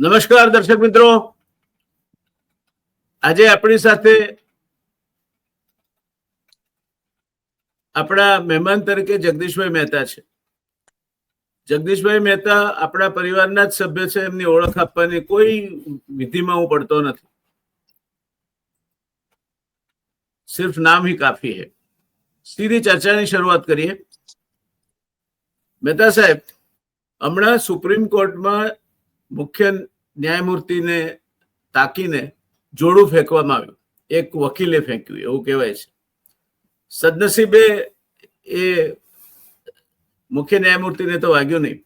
નમસ્કાર દર્શક મિત્રો. આજે આપણી સાથે આપણા મહેમાન તરીકે જગદીશભાઈ મહેતા છે. જગદીશભાઈ મહેતા આપણા પરિવારના જ સભ્ય છે. એમની ઓળખ આપવાની કોઈ વિધિમાં હું પડતો નથી. સિર્ફ નામ હી કાફી હે. સીધી ચર્ચાની શરૂઆત કરીએ. મહેતા સાહેબ, હમણાં સુપ્રીમ કોર્ટમાં મુખ્ય ન્યાયમૂર્તિને તાકીને જોડું ફેંકવામાં આવ્યું. એક વકીલે ફેંક્યું, એવું કહેવાય છે. સદનસીબે એ મુખ્ય ન્યાયમૂર્તિને તો વાગ્યું નહીં.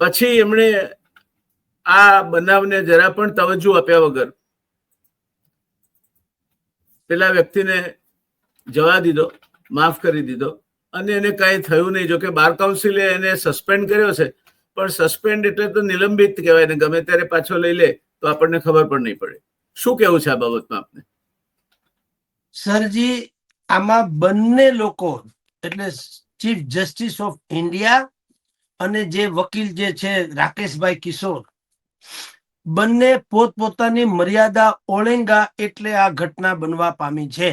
પછી એમણે આ બનાવને જરા પણ તવજ્જો આપ્યા વગર પેલા વ્યક્તિને જવા દીધો, માફ કરી દીધો અને એને કાંઈ થયું નહીં. જોકે બાર કાઉન્સિલે એને સસ્પેન્ડ કર્યો છે. પણ સસ્પેન્ડ એટલે તો નિલંબિત કહેવાય ને ગમે ત્યારે પાછો લઈ લે તો આપણને ખબર પણ નહીં પડે. શું કેવું છે આ બાબતમાં આપને? સરજી, આમાં બંને લોકો, એટલે ચીફ જસ્ટિસ ઓફ ઇન્ડિયા અને જે વકીલ જે છે રાકેશભાઈ કિશોર, બંને પોતપોતાની મર્યાદા ઓળંગા એટલે આ ઘટના બનવા પામી છે.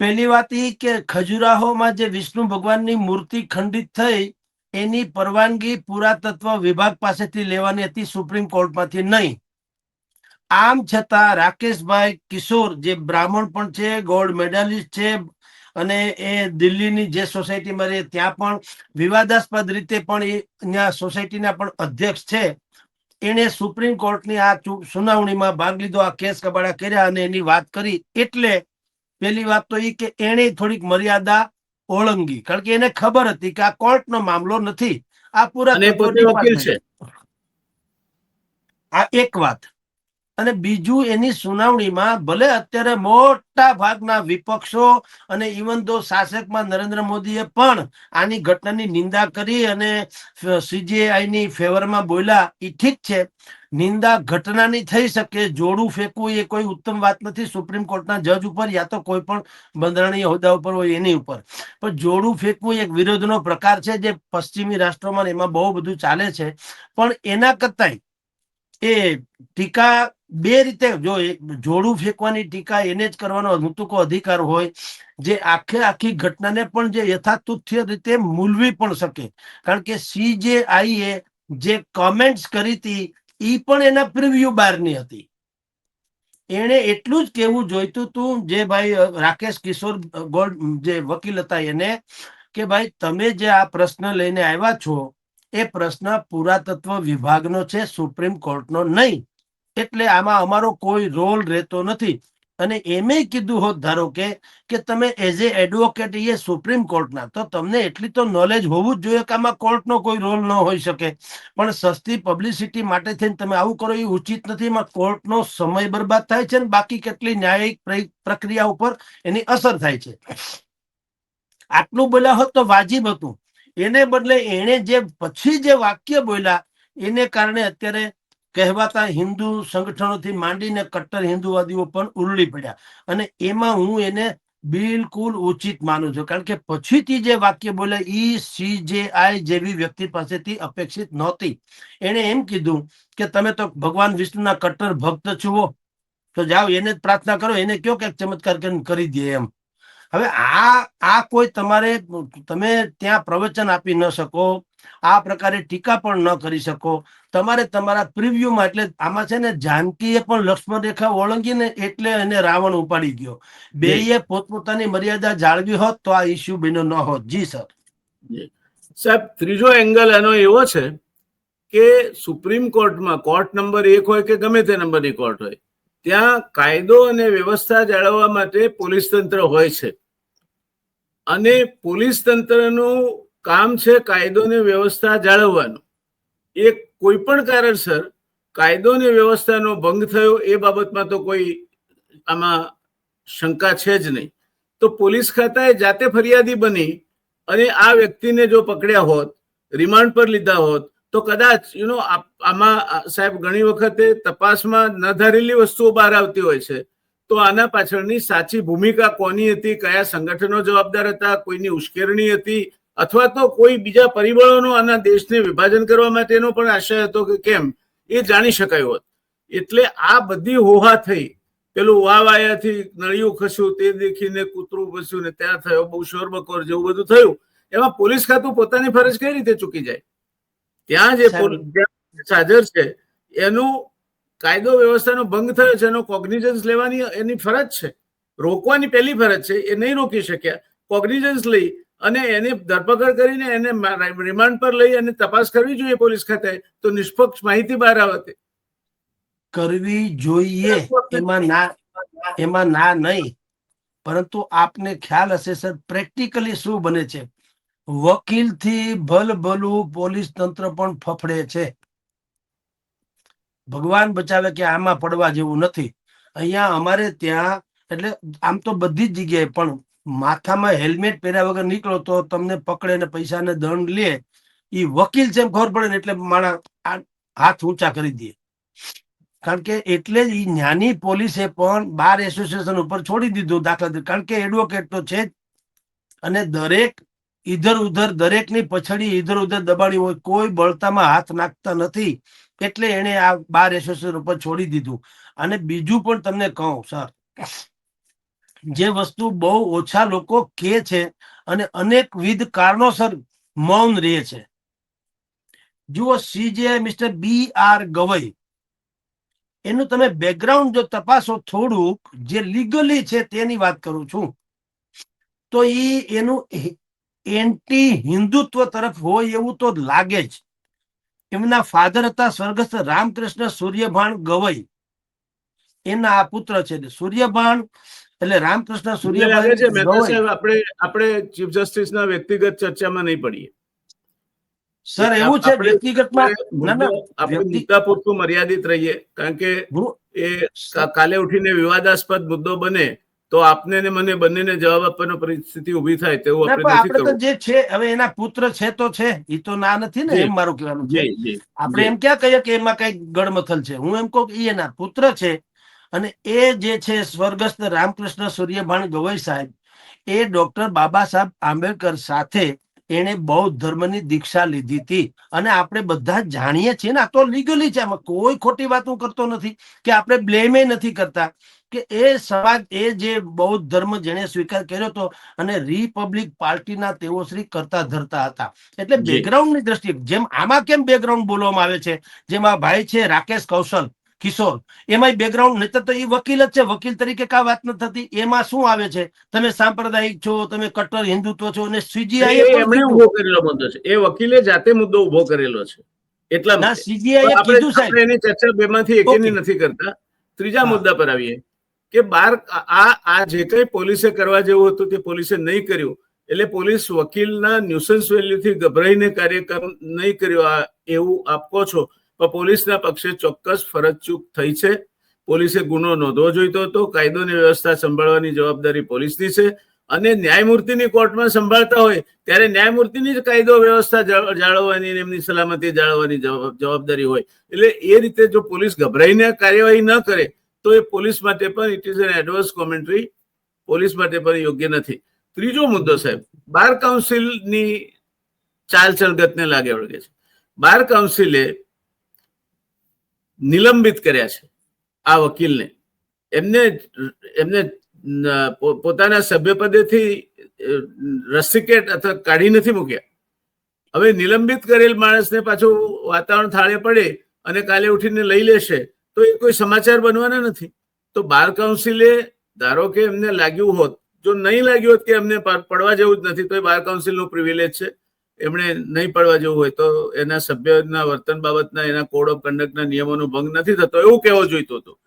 પહેલી વાત એ કે ખજુરાહોમાં જે વિષ્ણુ ભગવાનની મૂર્તિ ખંડિત થઈ એની પરવાનગી પુરાતત્વ વિભાગ પાસેથી લેવાની હતી સુપ્રીમ કોર્ટમાંથી નહીં. આમ છતાં રાકેશભાઈ કિશોર, જે બ્રાહ્મણ પણ છે, ગોલ્ડ મેડાલિસ્ટ છે અને એ દિલ્હીની જે સોસાયટીમાં રહે ત્યાં પણ વિવાદાસ્પદ રીતે પણ એ ત્યાં સોસાયટીના પણ અધ્યક્ષ છે. એણે સુપ્રીમ કોર્ટની આ સુનાવણીમાં ભાગ લીધો, આ કેસ કબાડા કર્યા અને એની વાત કરી. એટલે પેલી વાત તો એ કે એણે થોડીક મર્યાદા ઓળંગી. કારણ કે એને ખબર હતી કે આ કોર્ટનો મામલો નથી. આ પૂરા આ એક વાત. અને બીજું એની સુનાવણીમાં ભલે અત્યારે મોટા ભાગના વિપક્ષો અને ઇવન તો શાસકમાં નરેન્દ્ર મોદીએ પણ આની ઘટનાની નિંદા કરી અને સીજીઆઈની ફેવરમાં બોલ્યા એ ઠીક છે. નિંદા ઘટનાની થઈ શકે, જોડું ફેંકવું એ કોઈ ઉત્તમ વાત નથી. સુપ્રીમ કોર્ટના જજ ઉપર યા તો કોઈ પણ બંધારણીય હોદ્દા ઉપર હોય એની ઉપર. પણ જોડું ફેંકવું એક વિરોધનો પ્રકાર છે જે પશ્ચિમી રાષ્ટ્રોમાં એમાં બહુ બધું ચાલે છે. પણ એના કરતાંય એ ટીકા બે રીતે જો જોડું ફેંકવાની ટીકા એને જ કરવાનો અનુતુકો અધિકાર હોય, જે આખે આખી ઘટનાને પણ જે યથાતુથ્ય રીતે મૂલવી પણ શકે. કારણ કે સીજેઆઈએ જે કોમેન્ટ્સ કરી હતી એ પણ એના પ્રિવ્યુ બારની હતી. એણે એટલું જ કહેવું જોઈતું હતું જે ભાઈ રાકેશ કિશોર ગોલ્ડ જે વકીલ હતા એને, કે ભાઈ, તમે જે આ પ્રશ્ન લઈને આવ્યા છો, એ પ્રશ્ન પુરાતત્વ વિભાગનો છે, સુપ્રીમ કોર્ટનો નહીં. એટલે આમાં અમારો કોઈ રોલ રહેતો નથી. અને એમે કીધું હોત, ધારો કે કે તમે as a advocate a supreme કોર્ટના તો તમને એટલી તો નોલેજ હોવું જ જોઈએ કે આમાં કોર્ટનો કોઈ રોલ ન હોઈ શકે. પણ સસ્તી પબ્લિસિટી માટે થઈને તમે આવું કરો એ ઉચિત નથી, એમાં કોર્ટનો સમય બરબાદ થાય છે અને બાકી કેટલી ન્યાયિક પ્ર- પ્રક્રિયા ઉપર એની અસર થાય છે. આટલું બોલ્યા હોત તો વાજીબ હતું. એને બદલે એણે જે, પછી જે વાક્ય બોલ્યા, એને કારણે અત્યારે કહેવાતા હિન્દુ સંગઠનોથી માંડીને કટ્ટર હિન્દુવાદીઓ પણ ઉરળી પડ્યા. અને એમાં હું એને બિલકુલ ઉચિત માનું છું. કારણ કે પછીથી જે વાક્ય બોલે, ઈ સીજેઆઈ જેવી વ્યક્તિ પાસેથી અપેક્ષિત નહોતી. એણે એમ કીધું કે, તમે તો ભગવાન વિષ્ણુના કટ્ટર ભક્ત છુઓ તો જાઓ, એને જ પ્રાર્થના કરો. એને કયો કે ચમત્કાર કરીને કરી દે એમ. હવે આ આ કોઈ તમારે તમે ત્યાં પ્રવચન આપી ન શકો આ પ્રકારે ટીકા પણ ન કરી શકો. તમારે તમારા પ્રિવ્યુમાં એટલે આમાં છે ને જાનકીએ પણ લક્ષ્મણ રેખા ઓળંગીને એટલે એને રાવણ ઉપાડી ગયો. બેયે પોતપોતાની મર્યાદા જાળવી હોત તો આ ઇસ્યુ બન્યો ન હોત. જી સર. સાહેબ ત્રીજો એંગલ એનો એવો છે કે સુપ્રીમ કોર્ટમાં કોર્ટ નંબર એક હોય કે ગમે તે નંબરની કોર્ટ હોય ત્યાં કાયદો અને વ્યવસ્થા જાળવવા માટે પોલીસ તંત્ર હોય છે. અને પોલીસ તંત્રનું કામ છે કાયદો અને વ્યવસ્થા જાળવવાનું. એ કોઈ પણ કારણસર કાયદો અને વ્યવસ્થાનો ભંગ થયો એ બાબતમાં તો કોઈ આમાં શંકા છે જ નહીં. તો પોલીસ ખાતાએ જાતે ફરિયાદી બની અને આ વ્યક્તિને જો પકડ્યા હોત, રિમાન્ડ પર લીધા હોત તો કદાચ યુ નો આમાં સાહેબ ઘણી વખતે તપાસમાં ન ધારેલી વસ્તુઓ બહાર આવતી હોય છે. તો આના પાછળની સાચી ભૂમિકા કોની હતી, કયા સંગઠનો જવાબદાર હતા, કોઈની ઉશ્કેરણી હતી, અથવા તો કોઈ બીજા પરિબળોનો આના દેશને વિભાજન કરવા માટેનો પણ આશય હતો કે કેમ, એ જાણી શકાયો હોત. એટલે આ બધી હોહા થઈ, પેલું વાવાયાથી નળિયું ખસ્યું, તે દેખીને કૂતરું ખસ્યું ને ત્યાં થયો બહુ શોરબકોર જેવું બધું થયું, એમાં પોલીસ ખાતું પોતાની ફરજ કઈ રીતે ચૂકી જાય? ત્યાં જે હાજર છે એનું કાયદો વ્યવસ્થાનો ભંગ થયો છે એનો કોગ્નિઝન્સ લેવાની એની ફરજ છે. રોકવાની પહેલી ફરજ છે એ નહીં રોકી શક્યા. કોગ્નિઝન્સ લઈ અને એની ધરપકડ કરીને એને રિમાન્ડ પર લઈ અને તપાસ કરવી જોઈએ પોલીસ ખાતે તો નિષ્પક્ષ માહિતી બહાર આવતી કરવી જોઈએ એમાં ના એમાં ના નહીં. પરંતુ આપને ખ્યાલ હશે સર પ્રેક્ટિકલી શું બને છે? વકીલથી ભલભલું પોલીસ તંત્ર પણ ફફડે છે. ભગવાન બચાવે કે આમાં પડવા જેવું નથી. અહીંયા અમારે ત્યાં, એટલે આમ તો બધી જ જગ્યાએ, પણ માથામાં હેલ્મેટ પહેર્યા વગર નીકળો તો તમને પકડે ને પૈસાને દંડ લે. એ વકીલ છે એમ ખબર પડે ને એટલે માણા હાથ ઊંચા કરી દે. કારણ કે એટલે જ એ જ્ઞાની પોલીસે પણ બાર એસોસિએશન ઉપર છોડી દીધું દાખલા કારણ કે એડવોકેટ તો છે જ. અને દરેક ઈધર ઉધર દરેકની પછડી ઈધર ઉધર દબાણી હોય, કોઈ બળતામાં હાથ નાખતા નથી. એટલે એને આ બાર એસોસિએશન ઉપર છોડી દીધું. અને બીજું પણ તમને કહું, સર. જે વસ્તુ બહુ ઓછા લોકો કે છે અને અનેકવિધ કારણોસર મૌન રહે છે. જુઓ CJ mister B R Gavai. એનું તમે બેકગ્રાઉન્ડ જો તપાસો થોડુંક, જે લીગલી છે તેની વાત કરું છું. તો એ એનું એન્ટી હિન્દુત્વ તરફ હોય એવું તો લાગે જ. એમના ફાધર હતા સ્વર્ગસ્થ રામકૃષ્ણ સૂર્યભાન ગવઈ. એના આ પુત્ર છે સૂર્યભાન એટલે રામકૃષ્ણ સૂર્યભાન આપણે આપણે ચીફ જસ્ટિસ ના વ્યક્તિગત ચર્ચામાં નહીં પડીએ. સર એવું છે વ્યક્તિગતમાં ના ના આપણે મુદ્દા પૂરતું મર્યાદિત રહીએ કારણ કે એ કાલે ઉઠીને વિવાદાસ્પદ મુદ્દો બને તો આપને ને મને બંનેને જવાબ આપવાનો પરિસ્થિતિ ઊભી થાય તેવું આપણે આપણે તો જે છે હવે એના પુત્ર છે તો છે એ તો ના નથી ને એમ મારું કહેવાનું છે. આપણે એમ ક્યાં કહીએ કે એમાં કઈ ગડમથલ છે? હું એમ કહું કે એના પુત્ર છે અને એ જે છે સ્વર્ગસ્થ રામકૃષ્ણ સૂર્યભાન ગવઈ સાહેબ એ ડોક્ટર બાબા સાહેબ આંબેડકર સાથે એને બૌદ્ધ ધર્મની દીક્ષા લીધી હતી. અને આપણે બધા જાણીએ છીએ ને આ તો લીગલી છે આમાં કોઈ ખોટી વાત હું કરતો નથી કે આપણે બ્લેમે નથી કરતા. કે એ સમાજ એ જે બૌદ્ધ ધર્મ જેને સ્વીકાર કર્યો હતો અને રિપબ્લિક પાર્ટીના તેઓ શ્રી કરતા ધરતા હતા. એટલે બેકગ્રાઉન્ડની દ્રષ્ટિએ જેમ આમાં કેમ બેકગ્રાઉન્ડ બોલવામાં આવે છે? જેમાં ભાઈ છે રાકેશ કૌશલ કિશોર એમાં બેકગ્રાઉન્ડ નહીં તો એ વકીલ જ છે. વકીલ તરીકે કા વાત ન થતી? એમાં શું આવે છે? તમે સાંપ્રદાયિક છો તમે કટ્ટર હિન્દુત્વ છો અને સીજીઆઈ એમણે ઊભો કરેલો મુદ્દો છે. એ વકીલે જાતે મુદ્દો ઊભો કરેલો છે. એટલા ના સીજીઆઈ કીધું સાહેબ. એની ચર્ચા બેમાંથી એકેની નથી કરતા. ત્રીજા મુદ્દા પર આવીએ. કે બાર આ આ જે કઈ પોલીસે કરવા જેવું હતું તે પોલીસે નહીં કર્યું. એટલે પોલીસ વકીલના ન્યુસન્સ વેલ્યુથી ગભરાઈને કાર્યક્રમ નહીં કર્યો. આ એવું આપ છો. પણ પોલીસના પક્ષે ચોક્કસ ફરજ ચૂક થઈ છે. પોલીસે ગુનો નોંધવો જોઈતો હતો. કાયદોની વ્યવસ્થા સંભાળવાની જવાબદારી પોલીસની છે. અને ન્યાયમૂર્તિની કોર્ટમાં સંભાળતા હોય ત્યારે ન્યાયમૂર્તિની જ કાયદો વ્યવસ્થા જાળવવાની એમની સલામતી જાળવવાની જવાબદારી હોય. એટલે એ રીતે જો પોલીસ ગભરાઈને કાર્યવાહી ન કરે તો એ પોલીસ માટે પણ it is an adverse commentary police માટે પણ યોગ્ય નથી. ત્રીજો મુદ્દો સાહેબ, બાર કાઉન્સિલની ચાલ લાગે વળગે છે. બાર કાઉન્સિલે નિલંબિત કર્યા છે આ વકીલને. એમને એમને પોતાના સભ્યપદેથી રસિકેટ અથવા કાઢી નથી મૂક્યા. હવે નિલંબિત કરેલ માણસને પાછું વાતાવરણ થાળે પડે અને કાલે ઉઠીને લઈ લેશે. તો એ કોઈ સમાચાર બનવાના નથી. તો બાર કાઉન્સિલે ધારો કે એમને લાગ્યું હોત, જો નહીં લાગ્યું હોત કે એમને પડવા જેવું જ નથી, તો એ બાર કાઉન્સિલનું પ્રિવિલેજ છે. એમણે નહીં પડવા જેવું હોય તો એના સભ્યના વર્તન બાબતના, એના કોડ ઓફ કન્ડક્ટના નિયમોનો ભંગ નથી થતો, એવું કહેવો જોઈતો હતો.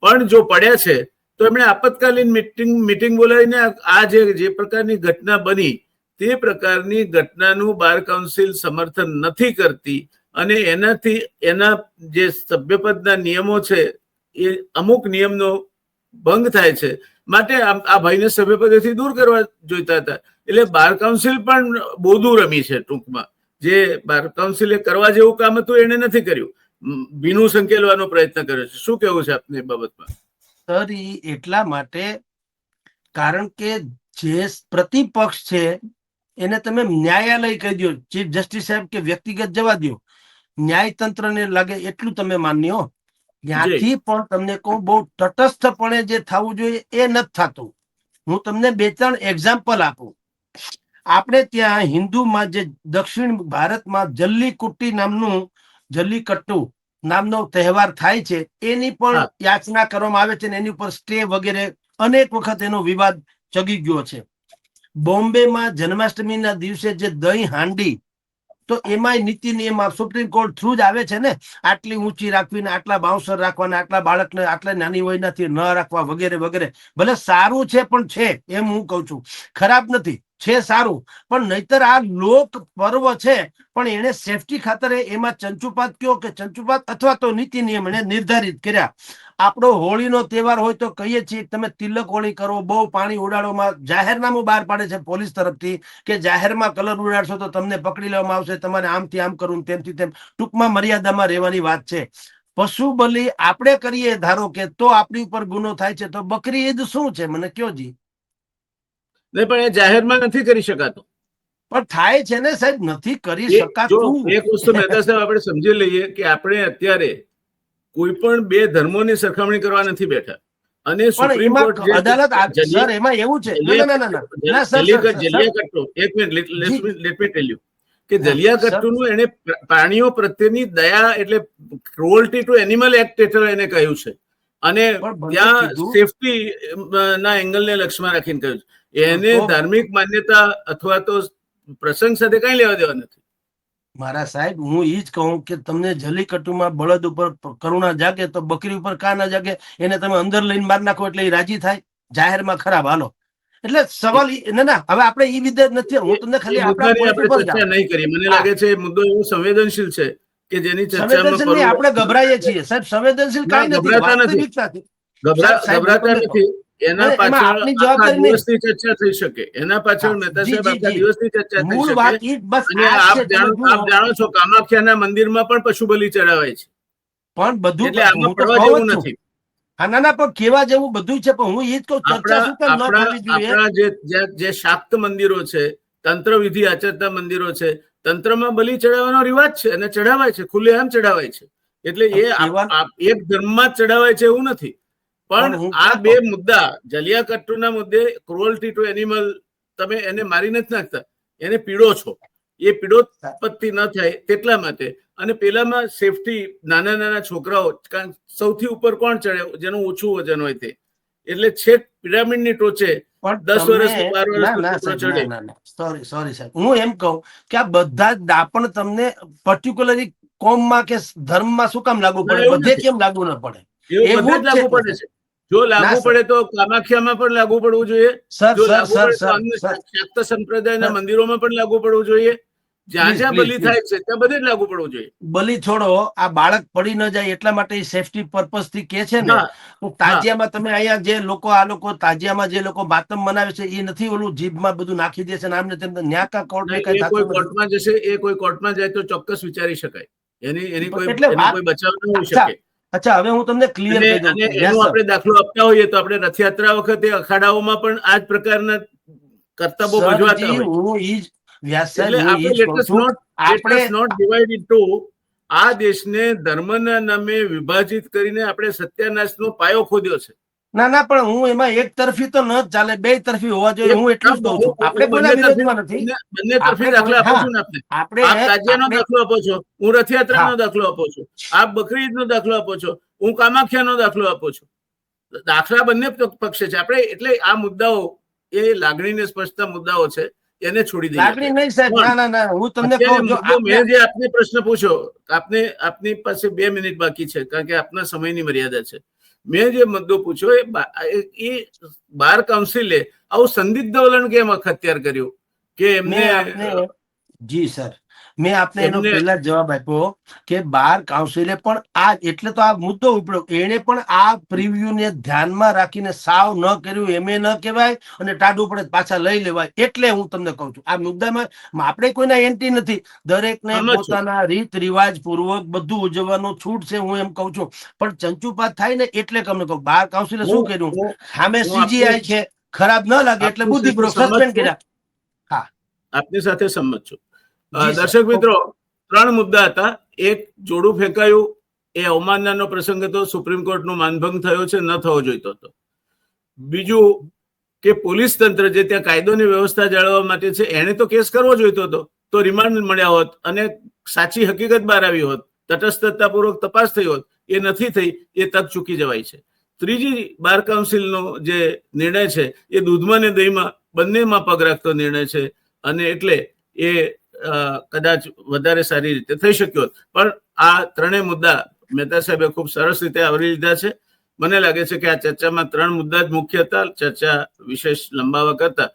પણ જો પડ્યા છે, તો એમણે આપતકાલીન મીટિંગ મિટિંગ બોલાવીને આ- જે જે પ્રકારની ઘટના બની, તે પ્રકારની ઘટનાનું બાર કાઉન્સિલ સમર્થન નથી કરતી. અને એનાથી એના જે સભ્યપદના નિયમો છે, એ અમુક નિયમનો ભંગ થાય છે. માટે આ ભાઈને સભ્યપદેથી દૂર કરવા જોઈતા હતા. એટલે બાર કાઉન્સિલ પણ બોધું રમી છે ટૂંકમાં. જે બાર કાઉન્સિલે કરવા જેવું કામ હતું, એને નથી કર્યું. ભીનું સંકેલવાનો પ્રયત્ન કર્યો છે. શું કેવું છે આપને બાબતમાં? સર એ એટલા માટે, કારણ કે જે પ્રતિપક્ષ છે, એને તમે ન્યાયાલય કહી દો ચીફ જસ્ટિસ સાહેબ કે વ્યક્તિગત જવા દો ન્યાયતંત્રને લાગે એટલું તમે માન્યો? ત્યાંથી પણ તમને કહું બહુ તટસ્થપણે જે થવું જોઈએ એ નથી થતું. હું તમને બે ત્રણ એક્ઝામ્પલ આપું. આપણે ત્યાં હિન્દુમાં જે દક્ષિણ ભારતમાં જલ્લીકુટ્ટી નામનું જલ્લીકટ્ટુ નામનો તહેવાર થાય છે એની પણ યાચના કરવામાં આવે છે ને એની ઉપર સ્ટે વગેરે અનેક વખત એનો વિવાદ ચગી ગયો છે. બોમ્બેમાં જન્માષ્ટમીના દિવસે જે દહીં હાંડી તો એમાંય નીતિ નિયમ સુપ્રીમ કોર્ટ થ્રુ જ આવે છે ને? આટલી ઊંચી રાખવી ને આટલા બાઉન્સર રાખવાના, આટલા બાળકને, આટલા નાની વયનાથી ન રાખવા વગેરે વગેરે. ભલે સારું છે પણ છે, એમ હું કહું છું. ખરાબ નથી. છે સારું. પણ નહીતર આ લોક પર્વ છે, પણ એને સેફટી ખાતરે એમાં ચંચુપાત કયો કે ચંચુપાત અથવા તો નીતિ નિયમ એને નિર્ધારિત કર્યા. આપણો હોળીનો તહેવાર હોય તો કહીએ છીએ, તમે તિલક હોળી કરો, બહુ પાણી ઉડાડવામાં જાહેરનામું બહાર પાડે છે પોલીસ તરફથી કે જાહેરમાં કલર ઉડાડશો તો તમને પકડી લેવામાં આવશે, તમારે આમથી આમ કરવું તેમથી તેમ. ટૂંકમાં મર્યાદામાં રહેવાની વાત છે. પશુ બલિ આપણે કરીએ ધારો કે તો આપણી ઉપર ગુનો થાય છે, તો બકરી ઈદ શું છે? મને કયો જી? નહીં પણ એ જાહેરમાં નથી કરી શકાતો. પણ થાય છે ને સાહેબ નથી કરી શકાતું. એક વસ્તુ મહેતા સાહેબ આપણે સમજી લઈએ કે આપણે અત્યારે કોઈ પણ બે ધર્મોની સરખામણી કરવા નથી બેઠા. અને સુપ્રીમ કોર્ટ અદાલત સર એમાં એવું છે. ના ના ના ના ના. સર, જલિયા- સર, સર, જલિયા કટ્ટો એક minute let me tell you કે હા, જલિયા એને પ્રાણીઓ પ્રત્યેની દયા એટલે ક્રુઅલ્ટી ટુ એનિમલ એક્ટ હેઠળ એને કહ્યું છે. અને ત્યાં. સેફટી ના એંગલને લક્ષમાં રાખીને કહ્યું છે. એને ધાર્મિક માન્યતા અથવા તો પ્રસંગ સાથે કઈ લેવા દેવા નથી. મારા સાહેબ હું એ જ કહું કે તમને જલ્લીકટ્ટુમાં બળદ ઉપર કરુણા જાગે તો બકરી ઉપર કા ના જાગે એને તમે અંદર લઈને માર નાખો એટલે એ રાજી થાય? જાહેરમાં ખરાબ હાલો. એટલે સવાલ ના ના હવે આપણે એ વિધે નથી હું તમને ખાલી ચર્ચા નહીં કરી. મને લાગે છે મુદ્દો એવો સંવેદનશીલ છે કે જેની ચર્ચા આપણે ગભરાઈએ છીએ. સાહેબ સંવેદનશીલ કઈ કાંઈ નથી. ગભરાતા નથી. એના પાછળ. દિવસની ચર્ચા થઈ શકે. એના પાછળ મહેતા સાહેબ આખા. દિવસની ચર્ચા થઈ શકે. અને આપ જાણો આપ જાણો છો કામાખ્યાના મંદિરમાં પણ પશુ બલિ ચડાવાય છે. પણ બધું એટલે આમાં પડવા જેવું નથી. ના ના પણ કેવા જેવું બધું છે પણ હું એ જ કહું ચર્ચા આપણા શું કેમ ન થવી જોઈએ? આપણા જે જે- શાક્ત મંદિરો છે તંત્ર વિધિ આચરતા મંદિરો છે તંત્રમાં બલિ ચડાવવાનો રિવાજ છે અને ચડાવાય છે ખુલ્લેઆમ ચડાવાય છે. એટલે એ એક ધર્મમાં જ ચડાવાય છે એવું નથી. પણ આ બે મુદ્દા જલિયા કટ્ટુના મુદ્દે ક્રુઅલ્ટી ટુ એનિમલ તમે એને મારી નથી નાખતા એને પીડો છો. એ પીડોત્પત્તિ ન થાય તેટલા માટે. અને પેલામાં સેફટી નાના નાના છોકરાઓ કારણ સૌથી ઉપર કોણ ચડે? જેનું ઓછું વજન હોય તે. એટલે છેક પિરામિડની ટોચે દસ વર્ષ બાર સાહેબ, ચડે. સોરી sorry, સાહેબ. હું એમ કહું કે આ બધા દાપણ તમને પર્ટિક્યુલરલી કોમમાં કે ધર્મમાં શું કામ લાગુ પડે? બધે કેમ લાગુ ન પડે? એવું જ લાગુ પડે છે. જો લાગુ પડે તો કામાખ્યામાં પણ લાગુ પડવું જોઈએ. જો લાગુ પડે શાક્ત સંપ્રદાયના મંદિરોમાં પણ લાગુ પડવું જોઈએ. જ્યાં જ્યાં બલિ થાય છે ત્યાં બધે જ લાગુ પડવું જોઈએ. બલી છોડો આ બાળક પડી ન જાય એટલા માટે સેફટી પર્પઝથી કે છે ને તાજિયામાં તમે અહીંયા જે લોકો આ લોકો તાજિયામાં જે લોકો માતમ મનાવે છે એ નથી ઓલું જીભમાં બધું નાખી દે છે આમને તેમને ન્યાકા કોર્ટ કઈ કોર્ટમાં જશે એ કોઈ કોર્ટમાં જાય તો ચોક્કસ વિચારી શકાય. એની એની કોઈ બચાવ ન હોઈ શકે. અચ્છા હવે હું તમને ક્લિયર આપણે દાખલો આપતા હોઈએ તો આપણે રથયાત્રા વખતે અખાડાઓમાં પણ આ જ પ્રકારના કર્તવ્યો ભજવાતા હોય. હું ઈ જ આપણે divide into આ દેશને ધર્મના નામે વિભાજિત કરીને આપણે સત્યાનાશનો પાયો ખોદ્યો છે. ના ના પણ હું એમાં એક તરફી તો ન ચાલે બે તરફી હોવા જોઈએ હું એટલું જ કહું છું. આપણે બંને વિરોધમાં નથી બંને- તરફી દાખલા આપું છું આપણે. આપ તાજિયાનો દાખલો આપો છો હું રથયાત્રાનો દાખલો આપો છો આપ બકરી ઈદનો દાખલો આપો છો હું કામાખ્યાનો દાખલો આપો છો. દાખલા બંને પક્ષે છે. આપણે એટલે આ મુદ્દાઓ એ લાગણીને સ્પર્શતા મુદ્દાઓ છે એને છોડી દઈએ લાગણી નહીં સાહેબ ના ના ના હું તમને કહું જો મુદ્દો મેં જે આપને પ્રશ્ન પૂછ્યો આપને આપની પાસે બે મિનિટ બાકી છે કારણ કે આપના સમયની મર્યાદા છે. મેં જે મુદ્દો પૂછ્યો એ બાર કાઉન્સિલે આવું સંદિગ્ધ વલણ કેમ અખત્યાર કર્યું? કે એમને જી સર. મેં આપને એનો પહેલા જવાબ આપ્યો કે બાર કાઉન્સિલે પણ આ એટલે તો આ મુદ્દો ઉપડ્યો. એણે પણ આ પ્રિવ્યુ ને ધ્યાનમાં રાખીને સાવ ન કર્યું એમ ન કહેવાય અને ટાઢું પડે પાછા લઈ લેવાય. એટલે હું તમને કહું છું આ મુદ્દામાં આપણે કોઈના એન્ટી નથી. દરેકને. પોતાના રીત રિવાજ પૂર્વક બધું ઉજવવાનો છૂટ છે હું એમ કહું છું. પણ ચંચુપાત થાય ને એટલે તમને કહું બાર કાઉન્સિલે શું કર્યું? સામે સીજીઆઈ છે ખરાબ ન લાગે એટલે બુદ્ધિપૂર્વક સસ્પેન્ડ કર્યા. હા. આપની સાથે સંમત છું. દર્શક મિત્રો ત્રણ મુદ્દા હતા. એક જોડું ફેંકાયું. એ અવમાનનાનો પ્રસંગ હતો સુપ્રીમ કોર્ટનો માનભંગ થયો છે ન થવો જોઈતો હતો. બીજું કે પોલીસ તંત્ર જે ત્યાં કાયદોની વ્યવસ્થા જાળવવા માટે છે એણે તો કેસ કરવો જોઈતો હતો. તો રિમાન્ડ મળ્યા હોત અને સાચી હકીકત બહાર આવી હોત તટસ્થતાપૂર્વક તપાસ થઈ હોત એ નથી થઈ એ તક ચૂકી જવાય છે. ત્રીજી બાર કાઉન્સિલનો જે નિર્ણય છે એ દૂધમાં ને દહીંમાં બંનેમાં પગ રાખતો નિર્ણય છે. અને એટલે એ કદાચ વધારે સારી રીતે થઈ શક્યો પણ આ ત્રણેય મુદ્દા મહેતા સાહેબે ખૂબ સરસ રીતે આવરી લીધા છે. મને લાગે છે કે આ ચર્ચામાં ત્રણ મુદ્દા જ મુખ્ય હતા. ચર્ચા વિશેષ લંબાવા કરતા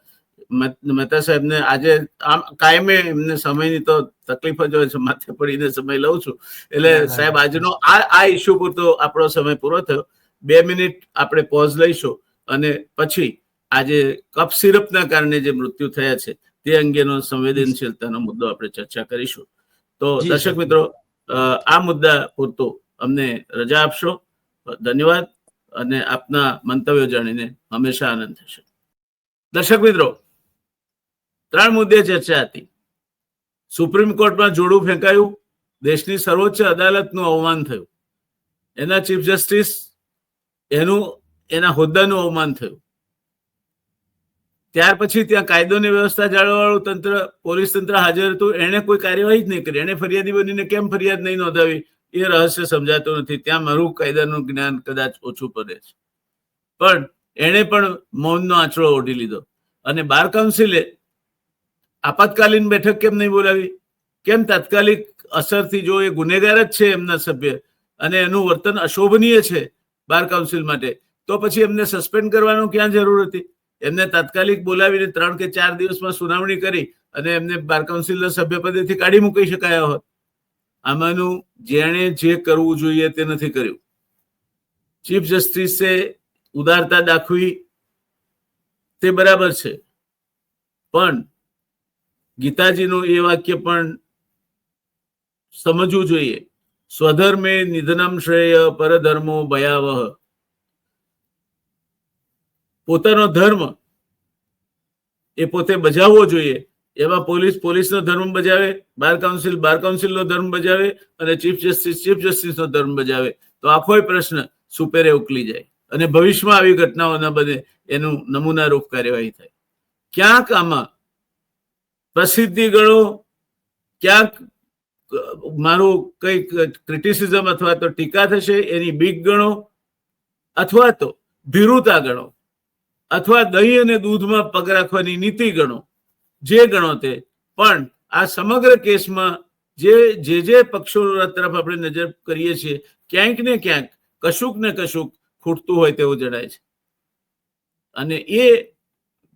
મહેતા સાહેબને આજે આમ કાયમે એમને સમયની તો તકલીફ જ હોય છે માથે પડીને સમય લઉં છું. એટલે. સાહેબ આજનો આ આ ઇસ્યુ પૂરતો આપણો સમય પૂરો થયો. બે મિનિટ આપણે પોઝ લઈશું અને પછી આજે કફ સિરપના કારણે જે મૃત્યુ થયા છે તે અંગેનો સંવેદનશીલતાનો મુદ્દો આપણે ચર્ચા કરીશું. તો દર્શક મિત્રો આ મુદ્દા પૂરતો અમને રજા આપશો. ધન્યવાદ. અને આપના મંતવ્યો જાણીને હંમેશા આનંદ થશે. દર્શક મિત્રો ત્રણ મુદ્દે ચર્ચા હતી. સુપ્રીમ કોર્ટમાં જોડું ફેંકાયું. દેશની સર્વોચ્ચ અદાલતનું અવમાન થયું. એના ચીફ જસ્ટિસ એનું એના હોદ્દાનું અવમાન થયું. ત્યાર પછી ત્યાં કાયદોની વ્યવસ્થા જાળવવાળું તંત્ર, પોલીસ તંત્ર હાજર હતું. એને કોઈ કાર્યવાહી જ નહીં કરી. એને ફરિયાદી બનીને કેમ ફરિયાદ નહીં નોંધાવી? એ રહસ્ય સમજાતું નથી. ત્યાં મારું કાયદાનું જ્ઞાન કદાચ ઓછું પડે છે. પણ એણે પણ મૌનનો આંચળો ઓઢી લીધો. અને બાર કાઉન્સિલે આપાતકાલીન બેઠક કેમ નહીં બોલાવી? કેમ તાત્કાલિક અસરથી જો એ ગુનેગાર જ છે એમના સભ્ય અને એનું વર્તન અશોભનીય છે બાર કાઉન્સિલ માટે, તો પછી એમને સસ્પેન્ડ કરવાનું ક્યાં જરૂર હતી? એમને તાત્કાલિક બોલાવીને ત્રણ કે ચાર દિવસમાં સુનાવણી કરી અને એમને બાર કાઉન્સિલના સભ્યપદેથી કાઢી મૂકી શકાયા હોત. આમાંનું જેણે જે કરવું જોઈએ તે નથી કર્યું. ચીફ જસ્ટિસે ઉદારતા દાખવી તે બરાબર છે. પણ ગીતાજીનું એ વાક્ય પણ સમજવું જોઈએ. સ્વધર્મે નિધનમ શ્રેય પરધર્મો ભયાવહ. પોતાનો ધર્મ એ પોતે બજાવવો જોઈએ. એમાં પોલીસ, પોલીસનો ધર્મ બજાવે, બાર કાઉન્સિલ, બાર કાઉન્સિલનો ધર્મ બજાવે અને ચીફ જસ્ટિસ, ચીફ જસ્ટિસનો ધર્મ બજાવે. તો આખો પ્રશ્ન સુપેરે ઉકલી જાય અને ભવિષ્યમાં આવી ઘટનાઓ ન બને એનું નમૂનારૂપ કાર્યવાહી થાય. ક્યાંક આમાં પ્રસિદ્ધિ ગણો ક્યાંક મારું કંઈક ક્રિટિસિઝમ અથવા તો ટીકા થશે, એની બીક ગણો અથવા તો ભીરુતા ગણો અથવા દહીં અને દૂધમાં પગ રાખવાની નીતિ ગણો. જે ગણો તે. પણ આ સમગ્ર કેસમાં જે જે જે પક્ષો તરફ આપણે નજર કરીએ છીએ, ક્યાંક ને ક્યાંક, કશુંક ને કશુંક ખૂટતું હોય તેવું જણાય છે. અને એ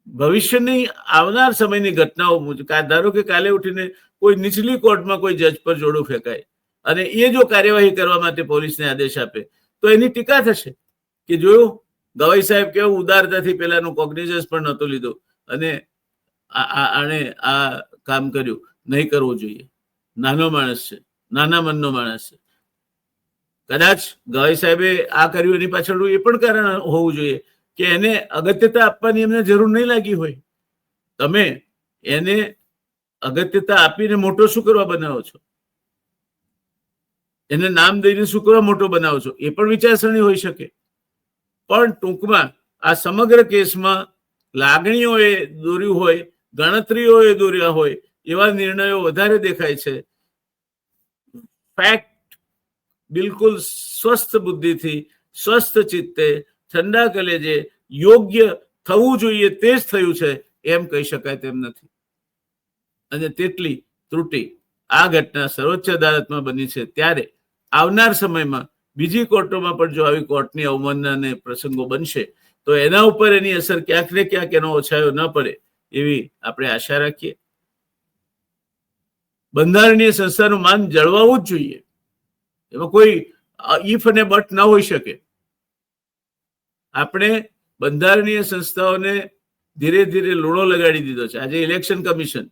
ભવિષ્યની આવનાર સમયની ઘટનાઓ મુજબ ધારો કે કાલે ઉઠીને કોઈ નીચલી કોર્ટમાં કોઈ જજ પર જોડું ફેંકાય, અને એ જો કાર્યવાહી કરવા માટે પોલીસને આદેશ આપે, તો એની ટીકા થશે. કે જોયું ગવાઈ સાહેબ કેવું ઉદારતાથી પેલાનું કોગ્નિઝન્સ પણ નહોતું લીધું. અને આણે આ કામ કર્યું. નહીં કરવું જોઈએ. નાનો માણસ છે. નાના મનનો માણસ છે. કદાચ ગવાઈ સાહેબે આ કર્યું એની પાછળનું એ પણ કારણ હોવું જોઈએ કે એને અગત્યતા આપવાની એમને જરૂર નહીં લાગી હોય. તમે એને અગત્યતા આપીને મોટો શું કરવા બનાવો છો? એને નામ દઈને શું કરવા મોટો બનાવો છો? એ પણ વિચારસરણી હોઈ શકે. પણ ટૂંકમાં આ સમગ્ર કેસમાં લાગણીઓએ દોર્યું હોય, ગણતરીઓએ દોર્યા હોય, એવા નિર્ણયો વધારે દેખાય છે. ફેક્ટ બિલકુલ સ્વસ્થ બુદ્ધિથી, સ્વસ્થ ચિત્તે ઠંડા કલેજે યોગ્ય થવું જોઈએ તે જ થયું છે, એમ કહી શકાય તેમ નથી. અને તેટલી ત્રુટી આ ઘટના સર્વોચ્ચ અદાલતમાં બની છે. ત્યારે આવનાર સમયમાં બીજી કોર્ટોમાં પણ જો આવી કોર્ટની અવમાનના પ્રસંગો બનશે, તો એના ઉપર એની અસર ક્યાંક ને ક્યાંક એનો ઓછાયો ન પડે એવી આપણે આશા રાખીએ. બંધારણીય સંસ્થાનું માન જળવાવું જ જોઈએ. એમાં કોઈ ઇફ અને બટ ન હોઈ શકે. આપણે બંધારણીય સંસ્થાઓને ધીરે ધીરે લૂણો લગાડી દીધો છે. આજે ઇલેક્શન કમિશન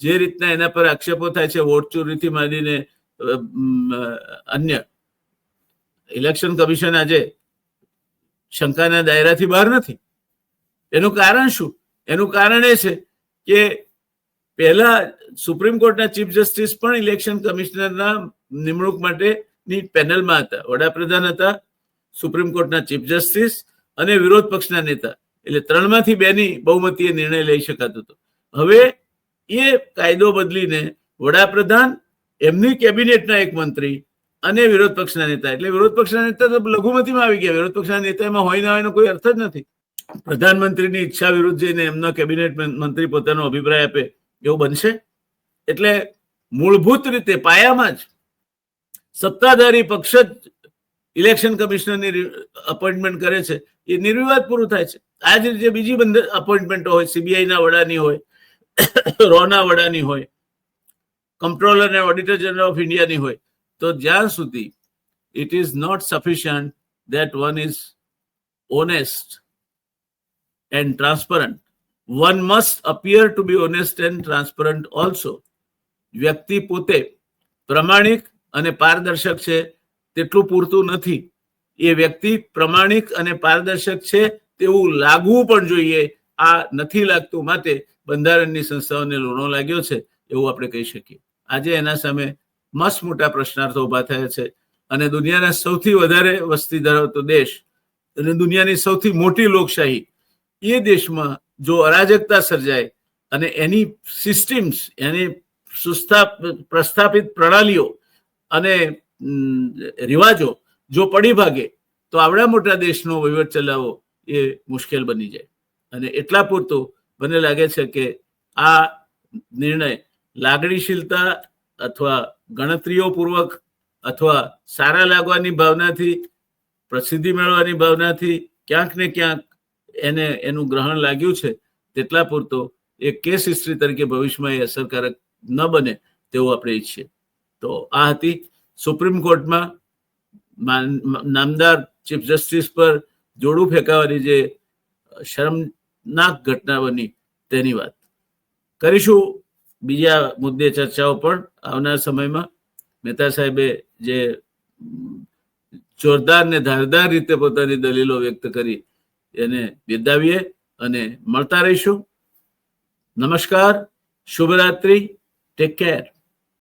જે રીતના એના પર આક્ષેપો થાય છે, વોટ ચોરીથી માંડીને અન્ય ઇલેક્શન કમિશન આજે શંકાના દાયરાથી બહાર નથી. એનું કારણ શું? એનું કારણ એ છે કે પહેલા સુપ્રીમ કોર્ટના ચીફ જસ્ટિસ પણ ઇલેક્શન કમિશનરના નિમણૂક માટેની પેનલમાં હતા. વડાપ્રધાન હતા, સુપ્રીમ કોર્ટના ચીફ જસ્ટિસ અને વિરોધ પક્ષના નેતા. એટલે ત્રણમાંથી બેની બહુમતીએ નિર્ણય લઈ શકાતો હતો. હવે એ કાયદો બદલીને વડાપ્રધાન એમની કેબિનેટના એક મંત્રી અને વિરોધ પક્ષના નેતા. એટલે વિરોધ પક્ષના નેતા તો લઘુમતીમાં આવી ગયા. વિરોધ પક્ષના નેતા એમાં હોય ના હોયનો કોઈ અર્થ જ નથી. પ્રધાનમંત્રીની ઈચ્છા વિરુદ્ધ જઈને એમના કેબિનેટ મંત્રી પોતાનો અભિપ્રાય આપે એવું બનશે? એટલે મૂળભૂત રીતે પાયામાં જ સત્તાધારી પક્ષ જ ઇલેક્શન કમિશનરની અપોઇન્ટમેન્ટ કરે છે. એ નિર્વિવાદ પૂરું થાય છે. આ જ રીતે બીજી બંધ અપોઇન્ટમેન્ટો હોય, સીબીઆઈના વડાની હોય, રોના વડાની હોય, કંટ્રોલર અને ઓડિટર જનરલ ઓફ ઇન્ડિયાની હોય. તો જ્યાં સુધી it is not sufficient that one is honest and transparent. One must appear to be honest and transparent also. વ્યક્તિ પોતે પ્રમાણિક અને પારદર્શક છે, તેટલું પૂરતું નથી એ વ્યક્તિ પ્રમાણિક અને પારદર્શક છે, તેવું લાગવું પણ જોઈએ આ નથી લાગતું માટે બંધારણની સંસ્થાઓને લોણો લાગ્યો છે, એવું આપણે કહી શકીએ આજે એના સામે મસ્ત મોટા પ્રશ્નાર્થો ઊભા થયા છે. અને દુનિયાના સૌથી વધારે વસ્તી ધરાવતો દેશ અને દુનિયાની સૌથી મોટી લોકશાહી એ દેશમાં જો અરાજકતા સર્જાય અને એની સિસ્ટમ્સ એની પ્રસ્થાપિત પ્રણાલીઓ અને રિવાજો જો પડી ભાગે, તો આવડા મોટા દેશનો વહીવટ ચલાવવો એ મુશ્કેલ બની જાય. અને એટલા પૂરતું મને લાગે છે કે આ નિર્ણય લાગણીશીલતા અથવા ગણતરીઓ પૂર્વક અથવા સારા લાગવાની ભાવનાથી, પ્રસિદ્ધિ મેળવવાની ભાવનાથી ક્યાંક ને ક્યાંક એને, એનું ગ્રહણ લાગ્યું છે, તેટલા પૂરતો એ કેસ હિસ્ટ્રી તરીકે ભવિષ્યમાં એ અસરકારક ન બને તેવું આપણે ઈચ્છીએ. તો આ હતી સુપ્રીમ કોર્ટમાં નામદાર ચીફ જસ્ટિસ પર જોડું ફેંકાવાની જે શરમનાક ઘટના બની તેની વાત. કરીશું બીજા મુદ્દે ચર્ચાઓ પણ આવનાર સમયમાં મહેતા સાહેબે જે જોરદાર ને ધારદાર રીતે પોતાની દલીલો વ્યક્ત કરી એને બિરદાવીએ અને મળતા રહીશું. નમસ્કાર, શુભરાત્રી ટેક કેર